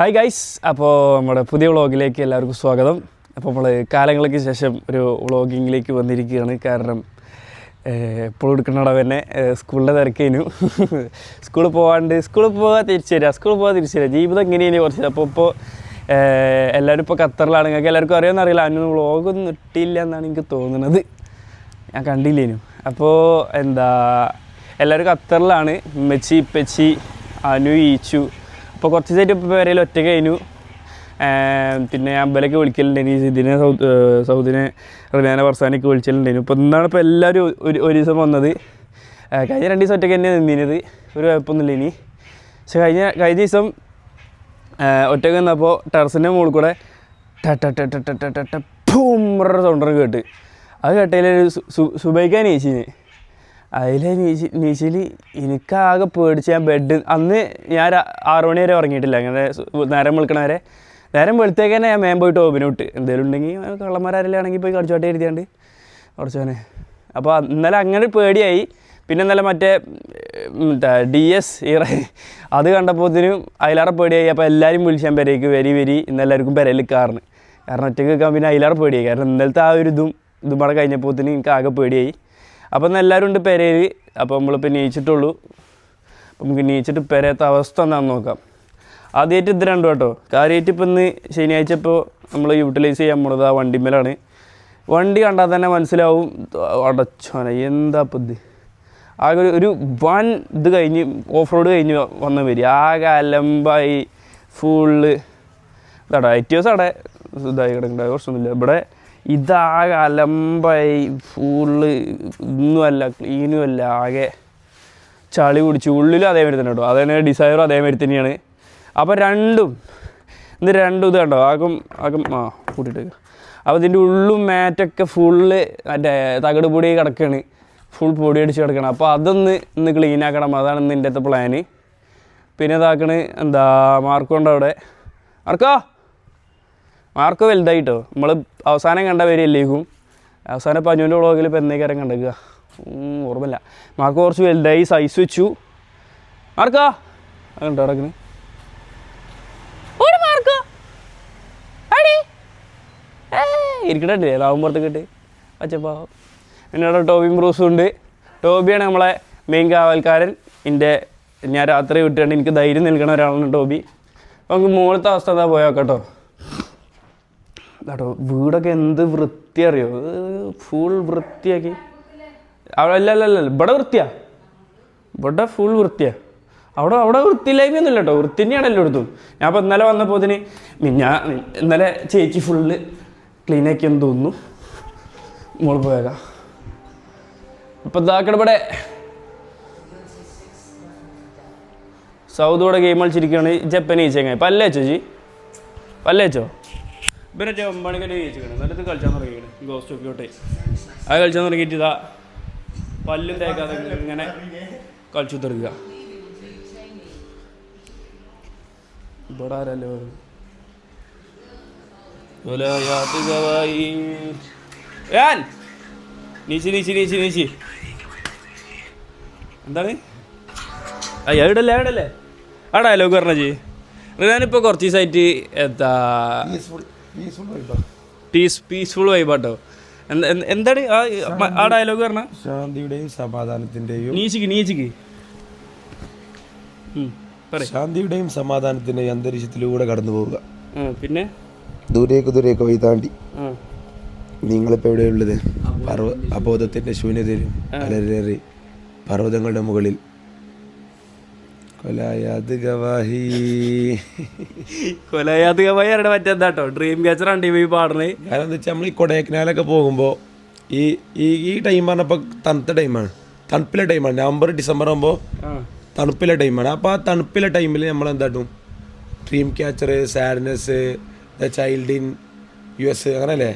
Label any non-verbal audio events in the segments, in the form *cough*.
Hi guys അപ്പോൾ നമ്മുടെ പുതിയ വ്ളോഗിലേക്ക് എല്ലാവർക്കും സ്വാഗതം. അപ്പോൾ നമ്മൾ കാലങ്ങൾക്ക് ശേഷം ഒരു വ്ളോഗിങ്ങിലേക്ക് വന്നിരിക്കുകയാണ്. കാരണം എപ്പോഴും എടുക്കണട തന്നെ സ്കൂളിന്റെ തിരക്കേനു. സ്കൂളിൽ പോകാണ്ട് സ്കൂളിൽ പോകാൻ തിരിച്ചു തരിക സ്കൂളിൽ പോകാൻ തിരിച്ചു തരിക ജീവിതം എങ്ങനെയാണ് കുറച്ച് അപ്പോൾ ഇപ്പോൾ എല്ലാവരും ഇപ്പോൾ ഖത്തറിലാണ്. നിങ്ങൾക്ക് എല്ലാവർക്കും അറിയാമെന്ന് അറിയില്ല. അതിന് വ്ളോഗൊന്നും ഇട്ടില്ല എന്നാണ് എനിക്ക് തോന്നുന്നത്. ഞാൻ കണ്ടില്ലേനു. അപ്പോൾ എന്താ എല്ലാവരും ഖത്തറിലാണ്. മെച്ചി പെച്ചി അനു ഈച്ചു അപ്പോൾ കുറച്ച് സൈറ്റ് ഇപ്പോൾ വരയിൽ ഒറ്റ കഴിഞ്ഞു പിന്നെ അമ്പലൊക്കെ വിളിക്കലുണ്ടായിരുന്നു സിദ്ദിനെ സൗദ് സൗദിനെ റിനാനെ വർസാനൊക്കെ വിളിച്ചിട്ടുണ്ടായിരുന്നു ഇപ്പോൾ ഇന്നാണ് ഇപ്പോൾ എല്ലാവരും ഒരു ഒരു ദിവസം വന്നത് കഴിഞ്ഞ രണ്ട് ദിവസം ഒറ്റയ്ക്ക് തന്നെയാണ് നിന്നിരുന്നത് ഒരു കുഴപ്പമൊന്നുമില്ല ഇനി പക്ഷെ കഴിഞ്ഞ കഴിഞ്ഞ ദിവസം ഒറ്റയ്ക്ക് നിന്നപ്പോൾ ടെറസിന്റെ മുകളിൽ കൂടെ ടൂമറ സൗണ്ടർ കേട്ട് അത് കേട്ടതിലൊരു സുബൈക്കാൻ ചേച്ചി അതിലെ നീച്ച് നീച്ചിൽ എനിക്കാകെ പേടിച്ച് ഞാൻ ബെഡ് അന്ന് ഞാൻ ആറു മണി വരെ ഉറങ്ങിയിട്ടില്ല. അങ്ങനെ നേരം വിളിക്കണവരെ. നേരം വെളുത്തേക്ക് തന്നെ ഞാൻ മേം പോയിട്ട് ഓപിന് വിട്ട്. എന്തെങ്കിലും ഉണ്ടെങ്കിൽ കള്ളന്മാരല്ലേ ആണെങ്കിൽ പോയി കടിച്ചോട്ടെ എഴുതിയാണ്ട് കുറച്ചോനെ അപ്പോൾ ഇന്നലെ അങ്ങനെ പേടിയായി. പിന്നെ ഇന്നലെ മറ്റേ ഡി എസ് ഇറ അത് കണ്ടപ്പോഴത്തേനും അതിലേറെ പേടിയായി. അപ്പോൾ എല്ലാവരും വിളിച്ചാൽ പെരേക്ക് വരി വരി. ഇന്നെല്ലാവർക്കും പെരയിൽ കാരണം ഒറ്റയ്ക്ക് നിൽക്കാൻ പിന്നെ അതിലേറെ പേടിയായി. കാരണം ഇന്നലത്തെ ആ ഒരു ഇതും ഇതും കൂടെ കഴിഞ്ഞപ്പോഴത്തേനും എനിക്ക് ആകെ പേടിയായി. അപ്പോൾ ഇന്ന് എല്ലാവരും ഉണ്ട് പെരയിൽ അപ്പോൾ നമ്മളിപ്പോൾ നീച്ചിട്ടുള്ളൂ. അപ്പം നമുക്ക് നീച്ചിട്ട് പെരയത്തെ അവസ്ഥ എന്താണെന്ന് നോക്കാം. ആദ്യമായിട്ട് ഇത് രണ്ടും കേട്ടോ. കാര്യമായിട്ട് ഇപ്പം ഇന്ന് ശനിയാഴ്ച ഇപ്പോൾ നമ്മൾ യൂട്ടിലൈസ് ചെയ്യാൻ പോണത് ആ വണ്ടിമേലാണ് വണ്ടി കണ്ടാൽ തന്നെ മനസ്സിലാവും. അടച്ചോന എന്താ ഇത്? ആകെ ഒരു വൺ ഇത് കഴിഞ്ഞ് ഓഫ് റോഡ് കഴിഞ്ഞ് വന്ന വരി. ആകെ അലമ്പായി ഫുള്ള് ഇതാടാ ഐ ടി എസ് അവിടെ ഇതായി കിടക്കണ്ട കുറച്ചൊന്നുമില്ല. ഇവിടെ ഇതാകെ അലമ്പായി ഫുള്ള് ക്ലീനും അല്ല ആകെ ചളി കുടിച്ച് ഉള്ളിലും അതേമാതിരി തന്നെ കേട്ടോ. അതേ ഡിസൈറും അതേമാതിരി തന്നെയാണ്. അപ്പോൾ രണ്ടും ഇത് രണ്ടും ഇത് കണ്ടോ? ആകും ആകും ആ കൂട്ടിയിട്ട്. അപ്പോൾ ഇതിന്റെ ഉള്ളും മാറ്റൊക്കെ ഫുള്ള് മറ്റേ തകട് പൊടി കിടക്കുകയാണ് ഫുൾ പൊടി അടിച്ച് കിടക്കണം. അപ്പോൾ അതൊന്ന് ഇന്ന് ക്ലീൻ ആക്കണം. അതാണ് ഇന്ന് എന്റെ പ്ലാന് പിന്നെ ഇതാക്കണ് എന്താ മാർക്കുണ്ട് അവിടെ? മാർക്കോ? മാർക്ക് വലുതായിട്ടോ. നമ്മൾ അവസാനം കണ്ട പേരല്ലേക്കും അവസാനം പഞ്ഞൂന്റെ വ്ളോഗിൽ ഇപ്പോൾ എന്നേക്കാരം കണ്ടേക്കുക ഓർമ്മല്ല മാർക്ക് കുറച്ച് വലുതായി സൈസ് വെച്ചു. മാർക്കാ? അതുണ്ടോ കിടക്കുന്നത് ലാവും ലാവുമ്പുറത്ത് കിട്ടി അച്ഛപ്പാ പിന്നെ അവിടെ ടോബിയും ബ്രൂസും ഉണ്ട്. ടോബിയാണ് നമ്മളെ മെയിൻ കാവൽക്കാരൻ. എന്റെ ഞാൻ രാത്രി വിട്ടുകൊണ്ട് എനിക്ക് ധൈര്യം നൽകണ ഒരാളാണ് ടോബി. അപ്പോൾ നമുക്ക് മുകളിലത്തെ അവസ്ഥ എന്താ പോയാൽ കേട്ടോ. കേട്ടോ വീടൊക്കെ എന്ത് വൃത്തി അറിയോ? ഫുൾ വൃത്തിയാക്കി. അല്ല അല്ല അല്ല ഇവിടെ വൃത്തിയാ. ഇവിടെ ഫുൾ വൃത്തിയാ. അവിടെ അവിടെ വൃത്തിയില്ലായ്മയൊന്നുമില്ല കേട്ടോ. വൃത്തി തന്നെയാണ് എല്ലായിടത്തും. ഞാൻ അപ്പോൾ ഇന്നലെ വന്നപ്പോൾ ഇതിന് ഞാൻ ഇന്നലെ ചേച്ചി ഫുള്ള് ക്ലീൻ ആക്കിയെന്ന് തോന്നുന്നു. മോൾ പോയേക്കാം. ഇപ്പം ഇതാക്കട ഇവിടെ. സൗദോടെ ഗെയിം കളിച്ചിരിക്കുകയാണ്. ജപ്പനീസ് ചങ്ങായി പല്ലേച്ചോ ജി പല്ലേച്ചോ ഇവരൊറ്റ ഒമ്പണിക്കല്ലേ ജയിച്ചിരിക്കണം എന്നിട്ട് കളിച്ചാൻ തുടങ്ങിയത് ഗോസ്റ്റ് ഓഫ് യോട്ടെ അത് കളിച്ചാൻ തുടങ്ങിയിട്ട് ഇതാ പല്ലും തേക്കാതെ ഇങ്ങനെ കളിച്ചു തുടങ്ങുക ഇവിടെ ആരല്ലോ നീച്ചി നീച്ചി നീച്ചി എന്താണ്? അയ്യ ആ ഡയലോഗ് പറഞ്ഞ ജി കുറച്ച് ദിവസമായിട്ട് എന്താ പീസ് പീസ്ഫുൾ വൈബാട്ടോ എന്ത- എന്ത- എന്താണ് ആ ആ ഡയലോഗ് പറഞ്ഞ? ശാന്തിയുടെയും സമാധാനത്തിന്റെയും നീച്ചിക്ക് നീച്ചിക്ക് ശാന്തിയുടെയും സമാധാനത്തിന്റെയും അന്തരീക്ഷത്തിലൂടെ കടന്നു പോവുക. പിന്നെ? ദൂരേക്ക് ദൂരേക്ക് വഴി താണ്ടി നിങ്ങളിപ്പോ നിങ്ങളിപ്പോൾ എവിടെയുള്ളത് പർവ അബോധത്തിന്റെ ശൂന്യതയിലും അലരേറി പർവതങ്ങളുടെ മുകളിൽ. കൊലായാത് ഗവാഹി അവരുടെ മറ്റെന്താ കേട്ടോ ഡ്രീം ക്യാച്ചർ ആണ് ടി വി പാടണേ കാരണം എന്താ വെച്ചാൽ നമ്മൾ ഈ കൊടൈക്കനാലൊക്കെ പോകുമ്പോൾ ഈ ഈ ഈ ടൈം പറഞ്ഞപ്പോൾ തണുത്ത ടൈമാണ് തണുപ്പിലെ ടൈമാണ് നവംബർ ഡിസംബർ ആകുമ്പോൾ തണുപ്പിലെ ടൈമാണ് അപ്പോൾ ആ തണുപ്പിലെ ടൈമിൽ നമ്മൾ എന്താട്ടും dream catcher sadness the child in U S അങ്ങനല്ലേ?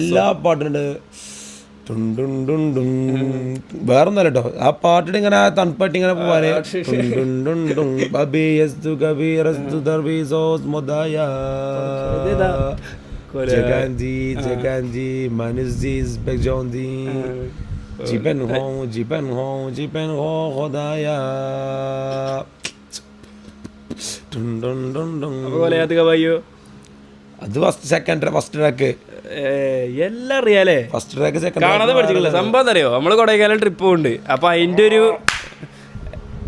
എല്ലാ പാട്ടുണ്ട് *laughs* വേറൊന്നല്ല കേട്ടോ ആ പാട്ടിട്ട് ഇങ്ങനെ തണുപ്പായിട്ട് ഇങ്ങനെ പോവാന്. *laughs* ജഗാൻജി ജഗാൻജി മനുസ്ജി ജോൻജി ജിബൻ ഹോ ജിബൻ ഹോ ജിബൻ ഹോ ഹോദായ. അതുപോലെ അത് കവായോ അത് ഫസ്റ്റ് സെക്കൻഡ് ഫസ്റ്റ് ട്രാക്ക് എല്ലാം അറിയാലേ? ഫസ്റ്റ് ട്രാക്ക് സെക്കൻഡ് കാണാതെ പഠിച്ചിട്ടില്ല. സംഭവം അറിയോ നമ്മൾ കൊടൈക്കാലം ട്രിപ്പ് ഉണ്ട് അപ്പോൾ അതിന്റെ ഒരു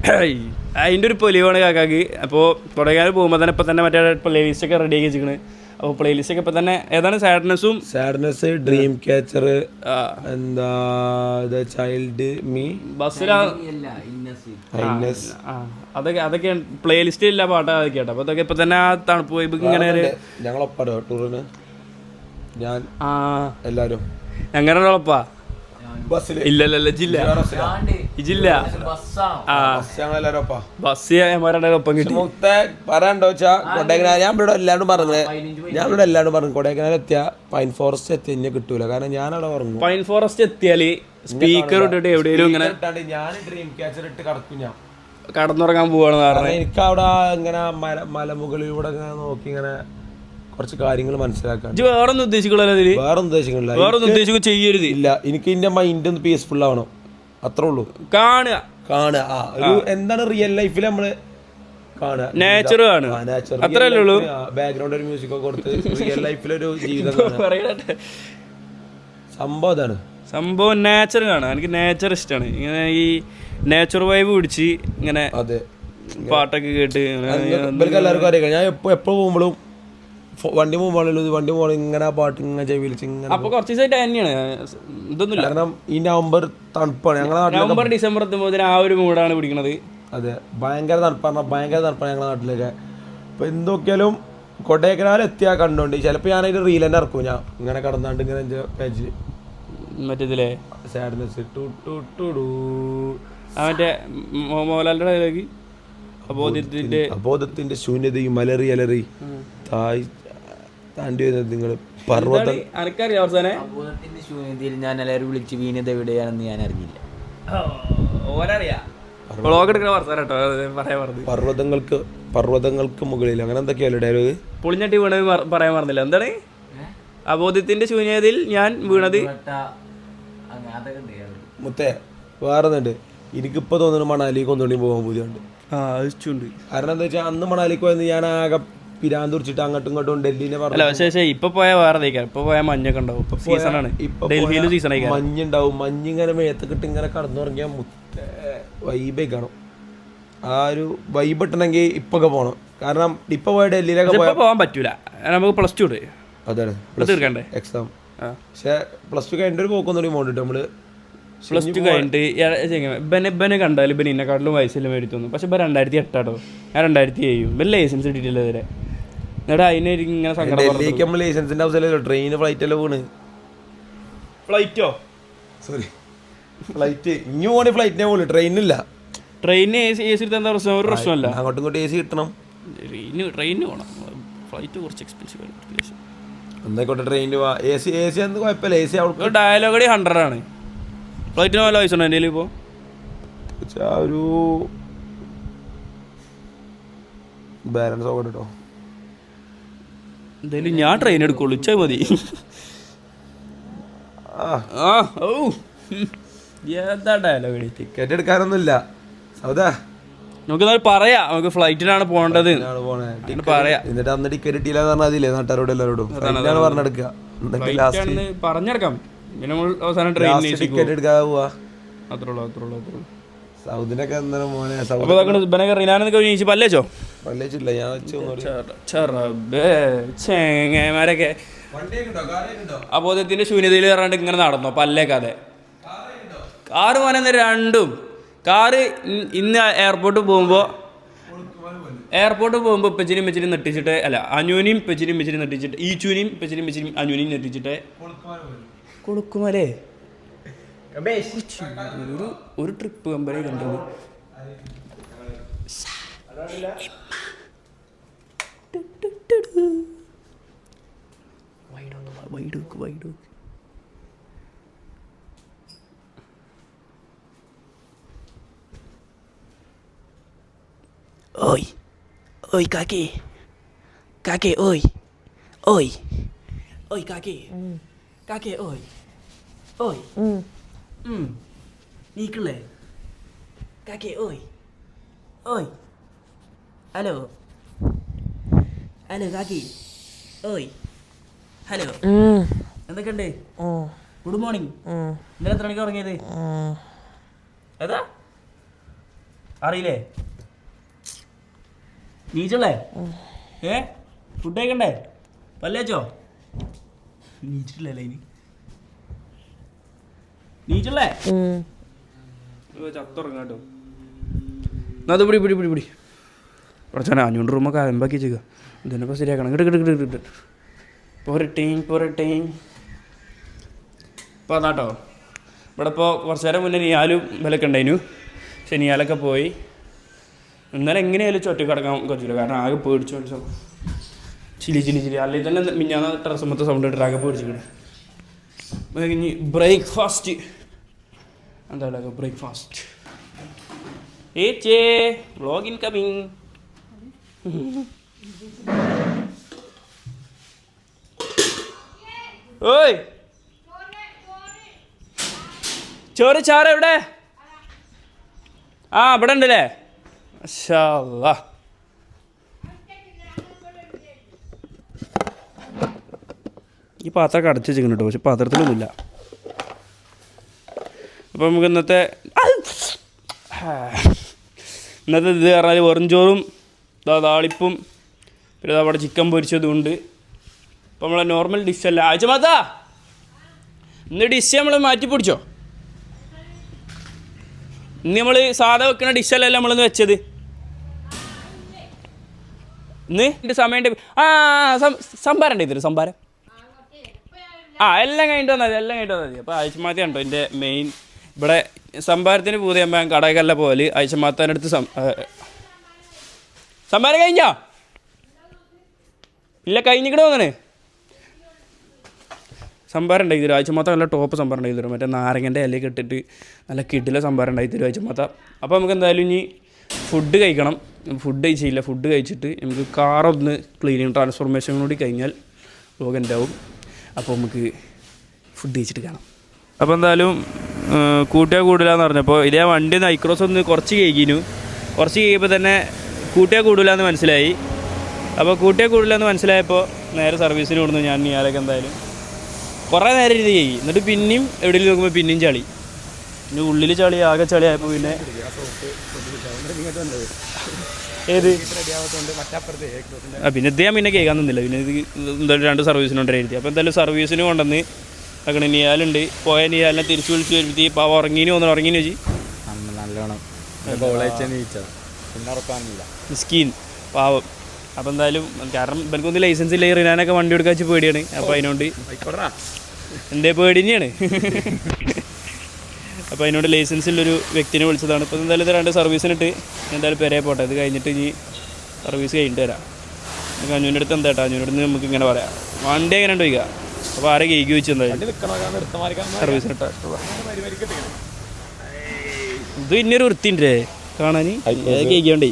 *coughs* അതിന്റെ ഒരു പൊലിവാണ് കാക്കാക്ക്. അപ്പോൾ കൊടൈക്കാലം പോകുമ്പോൾ തന്നെ ഇപ്പൊ തന്നെ മറ്റേ പ്ലേലിസ്റ്റ് ഒക്കെ റെഡി ആക്കി വെച്ചിരിക്കണ് അപ്പോൾ പ്ലേലിസ്റ്റ് ഒക്കെ ഇപ്പൊ തന്നെ ഏതാണ്? സാഡ്നെസ്സും സാഡ്നെസ് ഡ്രീം ക്യാച്ചർ എന്താ ദ ചൈൽഡ് മീ ബസ്സിലാ ഹൈനസ് അതൊക്കെയാണ് അതൊക്കെ ലിസ്റ്റിൽ ഇല്ല പാട്ടാ അതൊക്കെ കേട്ടോ. അപ്പൊ അതൊക്കെ ഇപ്പൊ തന്നെ ആ തണുപ്പ് പോയി ഇങ്ങനെ ഞങ്ങളൊപ്പാടോ ടൂറിന്. ഞാൻ ആ. എല്ലാരും. ഞങ്ങളുടെ ജില്ല. ആ. ഒപ്പാ. ബസ് ഒപ്പം കിട്ടി. മുത്തെ പറയാണ്ടോ വെച്ചാ കൊടൈക്കനാൽ ഞാൻ ഇവിടെ എല്ലാവരും പറഞ്ഞത് ഞാൻ ഇവിടെ എല്ലാവരും പറഞ്ഞു കൊടൈക്കനാൽ എത്തിയ പൈൻ ഫോറസ്റ്റ് എത്തിയ കിട്ടൂല. കാരണം ഞാൻ അവിടെ ഉറങ്ങും. പൈൻ ഫോറസ്റ്റ് എത്തിയാൽ സ്പീക്കർ ഇട്ടിട്ട് എവിടെയെങ്കിലും ഇങ്ങനെ ഞാൻ ഡ്രീം ക്യാച്ചർ ഇട്ട് കടക്കും ഞാൻ. കടന്നുറങ്ങാൻ പോവാണെന്ന് പറഞ്ഞാൽ കാരണം എനിക്ക് അവിടെ ഇങ്ങനെ മല മലമുകളിലൂടെ ഇങ്ങനെ നോക്കി ഇങ്ങനെ കുറച്ച് കാര്യങ്ങൾ മനസ്സിലാക്കാൻ ഇജ്ജ് വേറെ ഒന്നും ഉദ്ദേശിക്കുള്ളൂ വേറെ ഉദ്ദേശങ്ങളില്ല വേറെ ഒന്നും ഉദ്ദേശിക്കുക ചെയ്യരുത്. ഇല്ല എനിക്ക് എന്റെ മൈൻഡ് ഒന്ന് പീസ്ഫുൾ ആവണം. അത്രേ ഉള്ളൂ. കാണുക. കാണുക. ആ ഒരു എന്താണ് റിയൽ ലൈഫിൽ നമ്മൾ കാണുക? നേച്ചർ കാണുക. ഉള്ളൂ. ബാക്ക്ഗ്രൗണ്ട് ഒരു മ്യൂസിക് ഒക്കെ കൊടുത്ത് റിയൽ ലൈഫിലൊരു *laughs* ജീവിതം സംഭവം അതാണ്. സംഭവം നേച്ചർ കാണാം. എനിക്ക് നേച്ചർ ഇഷ്ടമാണ് ഇങ്ങനെ ഈ നേച്ചർ വൈബ് പിടിച്ച് ഇങ്ങനെ അതെ. പാട്ടൊക്കെ കേട്ട് എല്ലാവർക്കും അറിയാം. ഞാൻ എപ്പോ എപ്പോ പോകുമ്പോഴും വണ്ടി പോകുമ്പോഴും വണ്ടി പോകുമ്പോൾ ഇങ്ങനെ പാട്ട് ഇങ്ങനെ ചെവി വിളിച്ച് ഇങ്ങനെ അപ്പൊ കുറച്ച് ദിവസമായിട്ട് തന്നെയാണ്. ഇതൊന്നുമില്ല. കാരണം ഈ നവംബർ തണുപ്പാണ്. ഞങ്ങളുടെ നവംബർ ഡിസംബർ എത്തുമ്പോൾ ആ ഒരു മൂഡാണ് പിടിക്കുന്നത് അതെ. ഭയങ്കര തണുപ്പാണ് ഭയങ്കര തണുപ്പാണ് ഞങ്ങളുടെ നാട്ടിലൊക്കെ. അപ്പൊ എന്തൊക്കെയാലും കൊടൈക്കനാൽ എത്തിയാൽ കണ്ടോണ്ട്. ചിലപ്പോൾ ഞാനതിന് റീൽ തന്നെ ഇറക്കും. ഞാൻ ഇങ്ങനെ കടന്നാണ്ട് ഇങ്ങനെ എന്റെ പേജിൽ മറ്റേതിലെ? സാഡ്നെസ് അവന്റെ മോഹൻലാലിന്റെ ഡയലോഗ് അബോധത്തിന്റെ അബോധത്തിന്റെ ശൂന്യതയും അലറി അലറി. തായ് താണ്ടി വരുന്നത് നിങ്ങൾ പർവതം അനക്കറിയാം അവസാനെ? അബോധത്തിന്റെ ശൂന്യതയിൽ ഞാൻ അലറി വിളിച്ച് വീണത് എവിടെയാണെന്ന് ഞാൻ അറിഞ്ഞില്ല. ഓരറിയാം പർവതങ്ങൾക്ക് പർവതങ്ങൾക്ക് മുകളിൽ അങ്ങനെ എന്തൊക്കെയല്ലേ ഡയലോഗ് പൊളിഞ്ഞട്ടി വീണത് പറയാൻ പറഞ്ഞില്ല എന്താണ്? അബോധത്തിന്റെ ശൂന്യതയിൽ ഞാൻ വീണത് മുത്തേ വേറെ ഒന്നുണ്ട് എനിക്കിപ്പോൾ തോന്നുന്നു മണാലിക്ക് ഒന്നുകൂടി പോകാൻ പുതിയുണ്ട്. ആ കാരണം എന്താ വെച്ചാൽ അന്ന് മണാലിക്ക് പോയത് ഞാൻ ആകെ പിരാൻ കുറിച്ചിട്ട് അങ്ങോട്ടും ഇങ്ങോട്ടും ഡൽഹിനെ അല്ല പറഞ്ഞു പക്ഷേ പക്ഷേ ഇപ്പൊ പോയാൽ വേറെ തേക്കാം. ഇപ്പൊ പോയാൽ മഞ്ഞൊക്കെ ഉണ്ടാവും. ഇപ്പൊ സീസണാണ് ഇപ്പൊ ഡൽഹിയിൽ സീസൺ ആയിക്കാം മഞ്ഞുണ്ടാവും. മഞ്ഞിങ്ങനെ മേത്തക്കിട്ട് ഇങ്ങനെ കടന്നുറങ്ങിയാൽ മുത്തേ വൈബേ കാണും. ആ ഒരു വൈബ് ഇട്ടണമെങ്കിൽ ഇപ്പൊക്കെ പോകണം കാരണം ഇപ്പൊ പോയ ഡൽഹിയിലൊക്കെ പോകാൻ പറ്റൂല. നമുക്ക് പ്ലസ് ടു അതാണ്. ഇത് തീർക്കണ്ടേ? എക്സാം പക്ഷെ പ്ലസ് ടു കഴിഞ്ഞിട്ട് ഒരു പോക്കൊന്നും മോണ്ടിട്ട് നമ്മൾ പ്ലസ് ടു കഴിഞ്ഞിട്ട് ഇബനെ ഇബനെ കണ്ടാൽ ഇബൻ ഇന്നെക്കാട്ടിലും മേടി തോന്നും പക്ഷെ ഇപ്പം രണ്ടായിരത്തി എട്ടാട്ടോ. ഞാൻ രണ്ടായിരത്തി ഏഴും ഇവൻ ലൈസൻസ് കിട്ടിയിട്ടില്ല ഇതുവരെ. എന്നിട്ട് അതിന് ഇങ്ങനെ ഡൽഹിക്ക് നമ്മൾ ലൈസൻസിന്റെ അവസരമല്ലോ ട്രെയിൻ ഫ്ലൈറ്റ് അല്ലേ പോണ്? ഫ്ലൈറ്റോ സോറി ഫ്ലൈറ്റ് ഇനി പോകണേ ഫ്ലൈറ്റിനെ പോലും ട്രെയിനില്ല ട്രെയിനിന് എ സി എ സി എടുത്താൽ എന്താ പ്രശ്നം? ഒരു പ്രശ്നമല്ല അങ്ങോട്ടും ഇങ്ങോട്ടും എ സി കിട്ടണം ട്രെയിന് ട്രെയിനിന് പോകണം ഫ്ലൈറ്റ് കുറച്ച് എക്സ്പെൻസീവ് ആണ് എന്നായിക്കോട്ടെ ട്രെയിനിൽ പോവാ എ സി എ സി എന്ന് കുഴപ്പമില്ല. എ സി അവൾക്ക് ഡയലോഗ് അടി ഹൺഡ്രഡ് ആണ്. ഫ്ലൈറ്റിന് നല്ല പൈസ ഉണ്ടോ എന്റെ ഇപ്പോൾ ഒരു ബാലൻസ് ഒക്കെ കേട്ടോ എന്തായാലും ഞാൻ ട്രെയിൻ എടുക്കുള്ളൂ. ഉച്ച മതി. ആ. ഓ. എന്താ ഡയലോഗ് ടിക്കറ്റ് എടുക്കാനൊന്നുമില്ല. സൗദാ. നമുക്ക് പറയാ. പറയാം നമുക്ക് ഫ്ലൈറ്റിനാണ് പോകേണ്ടത്. പറയാം. എന്നിട്ട് അന്ന് ടിക്കറ്റ് കിട്ടിയില്ല എന്ന് പറഞ്ഞാൽ അതില്ലേ നാട്ടുകാരോട് എല്ലാവരോടും പറഞ്ഞെടുക്കുക. എന്നിട്ട് ലാസ്റ്റ് പറഞ്ഞെടുക്കാം. പിന്നെ നമ്മൾ അവസാനം ട്രെയിൻ ടിക്കറ്റ് എടുക്കാതെ പോവാ. അത്രേ ഉള്ളൂ അത്രേ ഉള്ളൂ അത്രേ ഉള്ളൂ സൗദിനൊക്കെ മോനെ സൗദി ഇവനൊക്കെ റിനാനൊക്കെ പല്ലേച്ചോ? പല്ലേച്ചില്ല ഞാൻ ചേങ്ങമാരൊക്കെ അബോധത്തിന്റെ ശൂന്യതയിൽ കയറാണ്ട് ഇങ്ങനെ നടന്നോ പല്ലേക്കാതെ. കാറ് മോനെ രണ്ടും. കാറ് ഇന്ന് എയർപോർട്ടിൽ പോകുമ്പോൾ എയർപോർട്ടിൽ പോകുമ്പോൾ പെച്ചിനും പെച്ചിനും നെട്ടിച്ചിട്ട് അല്ല അനൂനിയും പെച്ചിനും പെച്ചിനും നെട്ടിച്ചിട്ട് ഈ പെച്ചിരി പെച്ചിനും അനൂനിയും നെട്ടിച്ചിട്ട് കൊടുക്കുമല്ലേ? ഒരു ഒരു ട്രിപ്പ് കമ്പനി കണ്ടത്. വൈഡ് വൈഡോക്ക് വൈഡോക്ക് Oi, oi kaki, kaki oi, oi, oi kaki, kaki oi, oi, hmm, നീക്കില്ലേ കാക്കേ ഓയ് ഓയ് ഹലോ ഹലോ കാക്കി ഓയ് ഹലോ എന്തൊക്കെയുണ്ട്? ഗുഡ് മോർണിംഗ് ഇന്നലെ എത്ര മണിക്ക് ഉറങ്ങിയത്? ഏതാ? അറിയില്ലേ? നീച്ചല്ലേ ഏ? ഫുഡ് കഴിക്കണ്ടേ? പല്ലേച്ചോ? നീച്ചിട്ടില്ലല്ലേ ഇനി? നീച്ചല്ലേ ചത്തുറങ്ങാട്ടോ. അത് പിടി പിടി പിടി പിടി. കുറച്ചാണ് അഞ്ഞൂറ് റൂമൊക്കെ അലമ്പാക്കി വെച്ചേക്കുക ഇതിനിപ്പോൾ ശരിയാക്കണം. കിട്ട് കിട്ട് കിട്ട് കിട്ട് പോരട്ടേം പോരട്ടേം ഇപ്പോൾ അതാട്ടോ. ഇവിടെ ഇപ്പോൾ കുറച്ച് നേരം മുന്നേ നിയാലും വിലക്ക് ശനിയാലൊക്കെ പോയി. ഇന്നലെ എങ്ങനെയായാലും ചുറ്റി കിടക്കാൻ കുറച്ചില്ല കാരണം ആകെ പേടിച്ചു പേടിച്ചു. ചിലി ചിലി ചിലി. അല്ലെങ്കിൽ തന്നെ മിഞ്ഞാന്ന് ടെറസുമത്തെ സൗണ്ട് ഇട്ടിട്ട് ആകെ പേടിച്ചിട്ട് കഴിഞ്ഞ് ബ്രേക്ക്ഫാസ്റ്റ് എന്താ ബ്രേക്ക്ഫാസ്റ്റ് ഏച്ചേ വ്ളോഗ് ഇൻകമിങ് ഓയ് ചോറ് ചാറ് എവിടെ? ആ ഇവിടെ ഉണ്ടല്ലേ? മാഷാ ഈ പാത്രമൊക്കെ അടച്ച് വെച്ചിരിക്കുന്നു കേട്ടോ പക്ഷെ പാത്രത്തിലൊന്നുമില്ല. അപ്പോൾ നമുക്ക് ഇന്നത്തെ ഇന്നത്തെ ഇത് പറഞ്ഞാൽ വെറും ചോറും താളിപ്പും പിന്നെ അവിടെ ചിക്കൻ പൊരിച്ചതും ഉണ്ട്. അപ്പോൾ നമ്മളെ നോർമൽ ഡിഷല്ല ആഴ്ച മാതാ ഇന്ന് ഡിഷ് നമ്മൾ മാറ്റി പിടിച്ചോ? ഇന്ന് നമ്മൾ സാധാ വെക്കുന്ന ഡിഷല്ലല്ലോ നമ്മളിന്ന് വെച്ചത്. ഇന്ന് എന്റെ ആ സംഭാരം ഉണ്ട് ഇതൊരു സംഭാരം. ആ എല്ലാം കഴിഞ്ഞിട്ട് വന്നാൽ മതി എല്ലാം കഴിഞ്ഞിട്ട് വന്നാൽ മതി. അപ്പോൾ ആഴ്ചമാത്തി ഉണ്ടോ എന്റെ മെയിൻ ഇവിടെ സംഭാരത്തിന് പൂതിയാകുമ്പോൾ കടകല്ല പോലെ ആഴ്ചമാത്താന്റെ അടുത്ത് സംഭാരം കഴിഞ്ഞോ? ഇല്ല കഴിഞ്ഞിക്കണോ അങ്ങനെ? സംഭാരം ഉണ്ടായി തരും. ആഴ്ചമാത്ത നല്ല ടോപ്പ് സംഭാരം ഉണ്ടായി തരും. മറ്റേ നാരങ്ങന്റെ ഇലയൊക്കെ ഇട്ടിട്ട് നല്ല കിഡിലെ സംഭാരം ഉണ്ടായി തരും ആഴ്ചമാത്ത അപ്പോൾ നമുക്ക് എന്തായാലും ഇനി ഫുഡ് കഴിക്കണം. ഫുഡ് കഴിച്ചില്ല. ഫുഡ് കഴിച്ചിട്ട് നമുക്ക് കാറൊന്ന് ക്ലീനിങ് ട്രാൻസ്ഫോർമേഷൻ കൂടി കഴിഞ്ഞാൽ ലോകം ഉണ്ടാവും അപ്പോൾ നമുക്ക് ഫുഡ് കഴിച്ചിട്ട് കാണാം. അപ്പോൾ എന്തായാലും കൂട്ടിയാൽ കൂടില്ലാന്ന് പറഞ്ഞപ്പോൾ ഇതേ വണ്ടി നൈക്രോസ് ഒന്ന് കുറച്ച് കഴിക്കുന്നു കുറച്ച് കഴിയുമ്പോൾ തന്നെ കൂട്ടിയാൽ കൂടില്ലാന്ന് മനസ്സിലായി. അപ്പോൾ കൂട്ടിയാൽ കൂടില്ലാന്ന് മനസ്സിലായപ്പോൾ നേരെ സർവീസിന് കൊടുന്നു ഞാൻ ഇയാളൊക്കെ എന്തായാലും. കുറേ നേരം ഇത് ചെയ്യും എന്നിട്ട് പിന്നെയും എവിടെയെങ്കിലും നോക്കുമ്പോൾ പിന്നെയും ചളി. പിന്നെ ഉള്ളിൽ ചളി ആകെ ചളിയായപ്പോ പിന്നെ ഏത്? ആ പിന്നെ ഇത് ഞാൻ പിന്നെ കേൾക്കാൻ തന്നില്ല പിന്നെ ഇത് എന്തായാലും രണ്ട് സർവീസിനുണ്ട് എഴുതി അപ്പോൾ എന്തായാലും സർവീസിന് കൊണ്ടുവന്ന് അങ്ങനെ നിയാലുണ്ട് പോയ നിയാലിനെ തിരിച്ചു വിളിച്ച് വരുത്തി. ഇപ്പൊ അവ ഉറങ്ങീന് വന്നു ഉറങ്ങീന് വെച്ചി നല്ലോണം. സ്കീൻ പാവം. അപ്പോൾ എന്തായാലും കാരണം ഇവനക്കൊന്നും ലൈസൻസ് ഇല്ല. റിനാനൊക്കെ വണ്ടി എടുക്കാൻ വെച്ച് പേടിയാണ്. അപ്പോൾ അതിനോണ്ട് എന്റെ പേടി തന്നെയാണ്? അപ്പോൾ അതിനോട് ലൈസൻസ് ഉള്ളൊരു വ്യക്തിനെ വിളിച്ചതാണ്. ഇപ്പോൾ എന്തായാലും ഇത് രണ്ട് സർവീസിനിട്ട് എന്തായാലും പെരേ പോട്ടെ. ഇത് കഴിഞ്ഞിട്ട് ഇനി സർവീസ് കഴിഞ്ഞിട്ട് വരാം. നമുക്ക് അഞ്ഞൂന്റെ അടുത്ത് എന്താ കേട്ടോ? അഞ്ഞൂന്റെ അടുത്ത് നമുക്ക് ഇങ്ങനെ പറയാം. വണ്ടി എങ്ങനെ ഉണ്ട് ചോദിക്കുക അപ്പോൾ ആരെ കേക്ക് വെച്ച് എന്തായാലും? സർവീസിനിട്ട് ഇത് ഇന്നൊരു വൃത്തിന്റെ കാണാൻ. കേക്കിയോണ്ടേ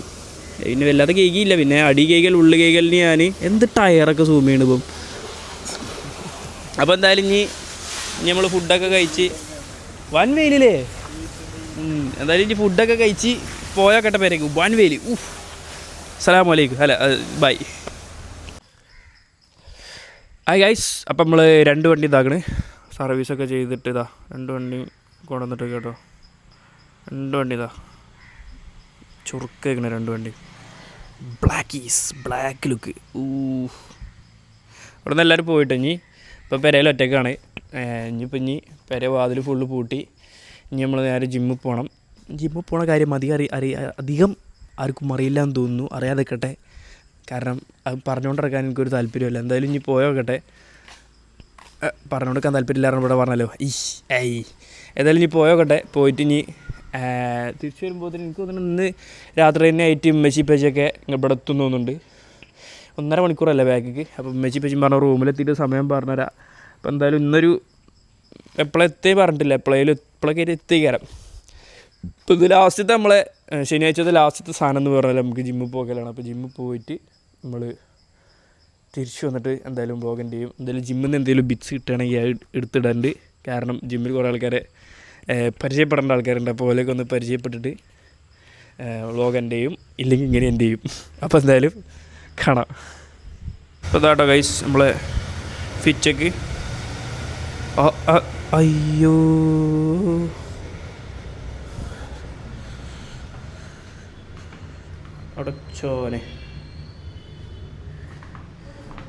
പിന്നെ വല്ലാതെ കേക്കിയില്ല പിന്നെ അടി കേക്കൽ ഉള്ളു കേക്കലിന് ഞാൻ എന്ത് ടയറൊക്കെ സൂം ചെയ്യണ ഇപ്പം? അപ്പോൾ എന്തായാലും ഇനി ഇനി നമ്മൾ ഫുഡൊക്കെ കഴിച്ച് വൻ വെയിലില്ലേ എന്തായാലും ഇനി ഫുഡൊക്കെ കഴിച്ച് പോയാക്കട്ടെ പേരേക്ക്. വൻ വെയിൽ ഉഫ്. സലാം വലൈക്കും അല്ല ബൈ ഹായ് ഗൈസ് അപ്പം നമ്മൾ രണ്ട് വണ്ടി ഇതാക്കണ്. സർവീസൊക്കെ ചെയ്തിട്ട് ഇതാ. രണ്ട് വണ്ടി കൊണ്ടുവന്നിട്ട് കേട്ടോ. രണ്ട് വണ്ടി ഇതാ. ചുറുക്കേക്കണ രണ്ട് വണ്ടി. ബ്ലാക്ക് ഈസ് ബ്ലാക്ക് ലുക്ക് ഊ ഇവിടെ നിന്ന് എല്ലാവരും പോയിട്ട് ഇനി? ഇപ്പോൾ പെരയിൽ ഒറ്റക്കാണ്. ഇനിയിപ്പോൾ ഇനി പെര വാതിൽ ഫുള്ള് പൂട്ടി. ഇനി നമ്മൾ നേരെ ജിമ്മിൽ പോകണം ജിമ്മിൽ പോണ കാര്യം അധികം അറി അറി അധികം ആർക്കും അറിയില്ല എന്ന് തോന്നുന്നു. അറിയാതെ നിൽക്കട്ടെ കാരണം അത് പറഞ്ഞുകൊണ്ടിരിക്കാൻ എനിക്കൊരു താല്പര്യമില്ല എന്തായാലും ഇനി പോയോക്കട്ടെ പറഞ്ഞുകൊടുക്കാൻ താല്പര്യമില്ലായിരുന്നു ഇവിടെ പറഞ്ഞല്ലോ. ഈ ഐ. ഏതായാലും ഇനി പോയോക്കട്ടെ പോയിട്ട് ഇനി തിരിച്ചു വരുമ്പോൾ എനിക്ക് തോന്നുന്നു ഇന്ന് രാത്രി തന്നെ ആയിട്ട് ഉമ്മച്ചി പേച്ചൊക്കെ ഇവിടെ എത്തും തോന്നുന്നുണ്ട്. ഒന്നര മണിക്കൂറല്ലേ ബാക്കിക്ക് അപ്പോൾ ഉമ്മച്ചി പേച്ചും പറഞ്ഞ റൂമിലെത്തിയിട്ട് സമയം പറഞ്ഞുതരാം. അപ്പോൾ എന്തായാലും ഇന്നൊരു എപ്പോഴെത്തേ പറഞ്ഞിട്ടില്ല. എപ്പോഴേലും എപ്പോഴൊക്കെ എത്തിക്കാരം ഇപ്പോൾ ഇത് ലാസ്റ്റത്തെ നമ്മളെ ശനിയാഴ്ചത്തെ ലാസ്റ്റത്തെ സാധനം എന്ന് പറഞ്ഞാൽ നമുക്ക് ജിമ്മിൽ പോകലാണ്. അപ്പോൾ ജിമ്മിൽ പോയിട്ട് നമ്മൾ തിരിച്ചു വന്നിട്ട് എന്തായാലും ബ്ലോഗിന്റെ ചെയ്യും. എന്തായാലും ജിമ്മിൽ നിന്ന് എന്തെങ്കിലും ബിറ്റ്സ് കിട്ടുകയാണെങ്കിൽ അത് കാരണം ജിമ്മിൽ കുറേ ആൾക്കാരെ പരിചയപ്പെടേണ്ട ആൾക്കാരുണ്ട്. അപ്പോൾ ഓലൊക്കെ ഒന്ന് പരിചയപ്പെട്ടിട്ട് വ്ളോഗ് എന്റെ ചെയ്യും. ഇല്ലെങ്കിൽ ഇങ്ങനെ എന്റെ ചെയ്യും. അപ്പോൾ എന്തായാലും കാണാം. അപ്പോൾ ഇതാട്ടോ ഗൈസ് നമ്മളെ ഫിച്ചക്ക് അയ്യോ. അടച്ചോനെ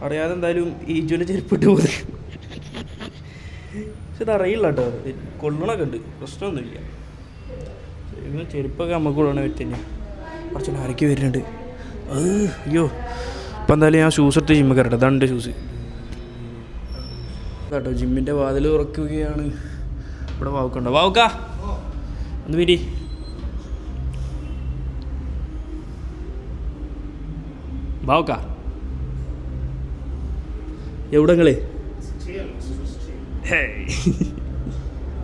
അറിയാതെ എന്തായാലും ഈജുവിന്റെ ചെരുപ്പിട്ട് പോകുന്നത്. പക്ഷെ ഇത് അറിയില്ല കേട്ടോ. കൊള്ളണൊക്കെ ഉണ്ട്. പ്രശ്നമൊന്നുമില്ല. ചെരുപ്പൊക്കെ നമുക്ക് കൊള്ളണ പറ്റില്ല കുറച്ച് ആരൊക്കെ വരുന്നുണ്ട്. അയ്യോ. ഇപ്പം എന്തായാലും ഞാൻ ഷൂസ് എടുത്ത് ജിമ്മ് കയറട്ടെ അതാണ് എന്റെ ഷൂസ് കേട്ടോ ജിമ്മിന്റെ വാതിൽ തുറക്കുകയാണ്. ഇവിടെ വാവുക്കുണ്ടോ വാവുക്ക. ഒന്ന് വീരി വാവുക്ക. എവിടെ നിങ്ങൾ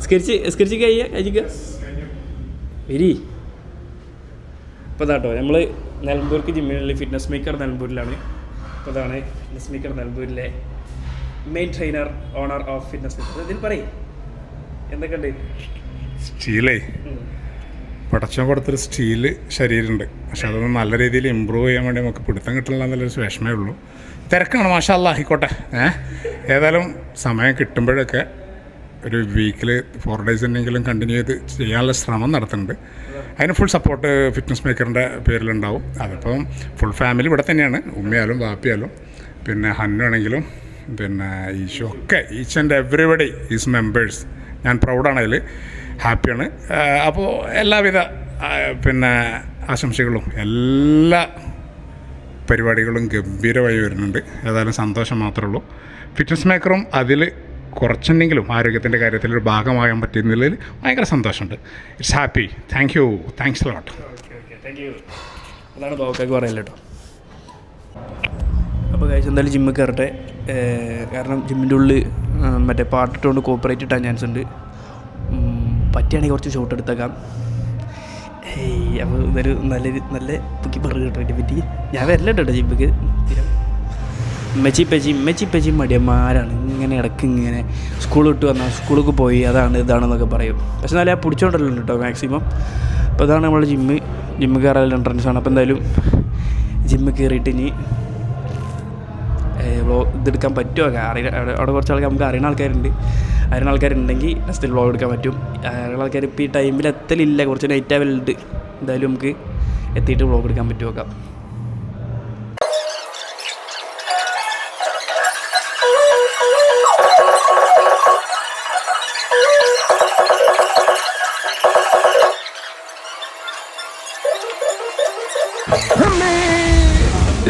സ്കരിച്ച് സ്കരിച്ച് കഴിയ കഴിക്ക വരി ഇപ്പോൾ ഇതാട്ടോ നമ്മൾ നിലമ്പൂർക്ക് ജിമ്മിലുള്ള ഫിറ്റ്നസ് മേക്കർ നിലമ്പൂരിലാണ്. അപ്പോൾ അതാണ് ഫിറ്റ്നസ് മേക്കർ നിലമ്പൂരിലെ main trainer owner of fitness ഇതിൽ പറയും. എന്തൊക്കെയുണ്ട്? സ്റ്റീലേ. പടച്ചോൻ കൊടുത്തൊരു സ്റ്റീൽ ശരീരമുണ്ട്. പക്ഷെ അതൊന്ന് നല്ല രീതിയിൽ ഇമ്പ്രൂവ് ചെയ്യാൻ വേണ്ടി നമുക്ക് പിടുത്തം കിട്ടില്ല എന്നുള്ളൊരു വിഷമേ ഉള്ളൂ. തിരക്കാണ് മാഷാ അല്ലാ ആയിക്കോട്ടെ. ഏ? ഏതായാലും സമയം കിട്ടുമ്പോഴൊക്കെ ഒരു വീക്കിൽ ഫോർ ഡേയ്സ് ഉണ്ടെങ്കിലും കണ്ടിന്യൂ ചെയ്ത് ചെയ്യാനുള്ള ശ്രമം നടത്തുന്നുണ്ട്. അതിന് ഫുൾ സപ്പോർട്ട് ഫിറ്റ്നസ് മേക്കറിന്റെ പേരിലുണ്ടാവും. അതിപ്പം ഫുൾ ഫാമിലി ഇവിടെ തന്നെയാണ്. ഉമ്മയാലും ബാപ്പിയാലും പിന്നെ ഹന്നാണെങ്കിലും പിന്നെ ഈശോ ഒക്കെ each and everybody is members ഞാൻ പ്രൗഡാണ് അതിൽ ഹാപ്പിയാണ് അപ്പോൾ എല്ലാവിധ പിന്നെ ആശംസകളും എല്ലാ പരിപാടികളും ഗംഭീരമായി വരുന്നുണ്ട്. ഏതായാലും സന്തോഷം മാത്രമേ ഉള്ളൂ. ഫിറ്റ്നസ് മേക്കറും അതിൽ കുറച്ചുണ്ടെങ്കിലും ആരോഗ്യത്തിന്റെ കാര്യത്തിൽ ഒരു ഭാഗമാകാൻ പറ്റുന്നതിൽ ഭയങ്കര സന്തോഷമുണ്ട്. It's happy thank you thanks lot അതാണ് ബാബുക്കാക്ക് പറയല്ലോ കേട്ടോ. അപ്പോൾ കഴിച്ച് എന്തായാലും ജിമ്മിൽ കയറട്ടെ. കാരണം ജിമ്മിന്റെ ഉള്ളിൽ മറ്റേ പാട്ടിട്ടുകൊണ്ട് കോപ്പറേറ്റ് ഇട്ടാൻ ചാൻസ് ഉണ്ട്. പറ്റുകയാണെങ്കിൽ കുറച്ച് ഷോട്ട് എടുത്തേക്കാം. അപ്പോൾ ഇതൊരു നല്ല നല്ല പുക്കി പറഞ്ഞു കേട്ടോ ഇതിനെ പറ്റി. ഞാൻ വരല കേട്ടോ ജിമ്മിക്ക് സ്ഥിരം. മെച്ചി പെച്ചി മെച്ചി പെച്ചി മടിയന്മാരാണ്. ഇങ്ങനെ ഇടയ്ക്ക് ഇങ്ങനെ സ്കൂൾ വിട്ട് വന്നാൽ സ്കൂളിലേക്ക് പോയി അതാണ് ഇതാണെന്നൊക്കെ പറയും. പക്ഷെ നല്ല പിടിച്ചോണ്ടല്ലോ കേട്ടോ മാക്സിമം അപ്പോൾ ഇതാണ് നമ്മുടെ ജിമ്മ് ജിമ്മ് കയറാനുള്ള എൻട്രൻസ് ആണ്. അപ്പോൾ എന്തായാലും ജിമ്മ് കയറിയിട്ട് ഇനി വ്ളോഗ് ഇതെടുക്കാൻ പറ്റുമോ? അറിയ അവിടെ കുറച്ച് ആൾക്കാർ നമുക്ക് അറിയുന്ന ആൾക്കാരുണ്ട്. അറിയുന്ന ആൾക്കാരുണ്ടെങ്കിൽ നെക്സ്റ്റ് വ്ളോഗ് എടുക്കാൻ പറ്റും. അറിയുന്ന ആൾക്കാർ ഇപ്പോൾ ഈ ടൈമിൽ എത്തലില്ല. കുറച്ച് നൈറ്റ് ആവലുണ്ട്. എന്തായാലും നമുക്ക് എത്തിയിട്ട് വ്ളോഗ് എടുക്കാൻ പറ്റുമോ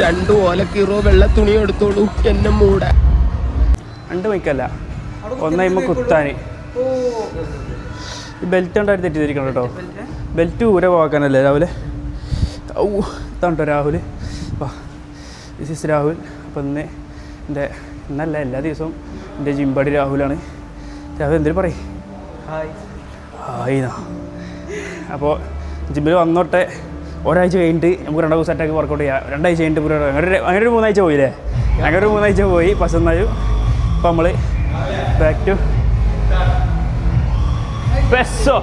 രണ്ടു ഓലക്കീറോ വെള്ള തുണി എടുത്തോളൂ. എന്നെ മൂടെ. രണ്ട് മൈക്കല്ല ഒന്നായ്മ കുത്താന്. ഈ ബെൽറ്റ് ഉണ്ടായി തെറ്റിദ്ധരിക്കണം കേട്ടോ. ബെൽറ്റ് ഊരെ പോകാനല്ലേ രാവിലെ ഔ ഇതാണ്ടോ രാഹുൽ വാ ദിസ് ഇസ് രാഹുൽ. അപ്പം ഇന്ന് എന്റെ ഇന്നല്ല എല്ലാ ദിവസവും എന്റെ ജിംബാടി രാഹുലാണ്. രാഹുൽ എന്തിനു പറയും? ഹായ് ഹായ് അപ്പോൾ ജിമ്മിൽ വന്നോട്ടെ. ഒരാഴ്ച കഴിഞ്ഞിട്ട് നമുക്ക് രണ്ടാം ദിവസം സെറ്റാക്കി വർക്കൗട്ട് ചെയ്യാം. രണ്ടാഴ്ച കഴിഞ്ഞിട്ട് ഒരു- അങ്ങനെ ഒരു അങ്ങനെ ഒരു മൂന്നാഴ്ച പോയില്ലേ? അങ്ങനെ ഒരു മൂന്നാഴ്ച പോയി പക്ഷെ എന്നാലും ഇപ്പം നമ്മൾ ബാക്ക് ടു പെസ്സോ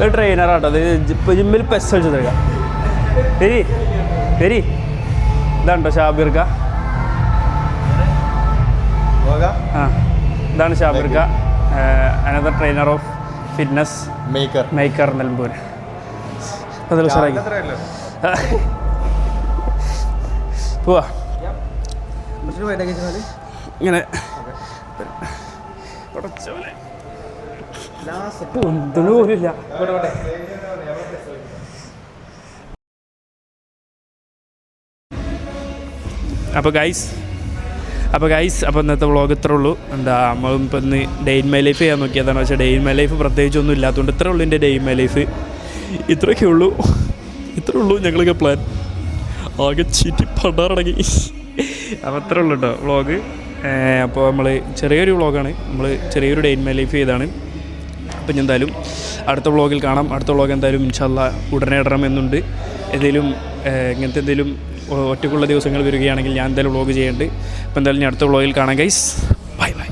ഒരു ട്രെയിനറാട്ടോ അത് ഇപ്പോൾ ജിമ്മിൽ പെസ് വെച്ച് തരിക ശരി ശരി. ഇതാണ്ടോ ഷാബിർക്ക ആ ഇതാണ് ഷാബിർക്ക another trainer of fitness maker maker Nilambur അതിൽ ഉഷാറാക്കി. *laughs* പോവാ. ഇങ്ങനെ. പോലില്ല അപ്പോൾ ഗൈസ് അപ്പോൾ ഗൈസ് അപ്പോൾ ഇന്നത്തെ വ്ളോഗ് ഇത്രേ ഉള്ളൂ. എന്താ നമ്മൾ ഇപ്പോൾ ഇന്ന് ഡേ ഇൻ മൈ ലൈഫ് ചെയ്യാൻ നോക്കിയതാണ്. പക്ഷേ ഡേ ഇൻ മൈ ലൈഫ് പ്രത്യേകിച്ചൊന്നും ഇല്ലാത്തതുകൊണ്ട് ഇത്രേ ഉള്ളൂ എന്റെ ഡേ ഇൻ മൈ ലൈഫ് ഇത്രയൊക്കെ ഉള്ളൂ. ഇത്രേ ഉള്ളൂ ഞങ്ങളൊക്കെ പ്ലാൻ ആകെ ചീറ്റി പണ്ടാറടങ്ങി. അപ്പോൾ അത്രേ ഉള്ളൂ കേട്ടോ വ്ളോഗ് അപ്പോൾ നമ്മൾ ചെറിയൊരു വ്ളോഗാണ് നമ്മൾ ചെറിയൊരു ഡേ ഇൻ മൈ ലൈഫ് ചെയ്താണ് അപ്പം ഞാൻ എന്തായാലും അടുത്ത വ്ളോഗിൽ കാണാം. അടുത്ത വ്ളോഗ് എന്തായാലും ഇൻഷാല്ല ഉടനെ ഇടണം എന്നുണ്ട്. എന്തെങ്കിലും ഇങ്ങനത്തെ എന്തെങ്കിലും ഒറ്റക്കുള്ള ദിവസങ്ങൾ വരികയാണെങ്കിൽ ഞാൻ എന്തായാലും വ്ളോഗ് ചെയ്യേണ്ടത് അപ്പോൾ എന്തായാലും ഞാൻ അടുത്ത വ്ളോഗിൽ കാണാം ഗൈസ് ബൈ ബൈ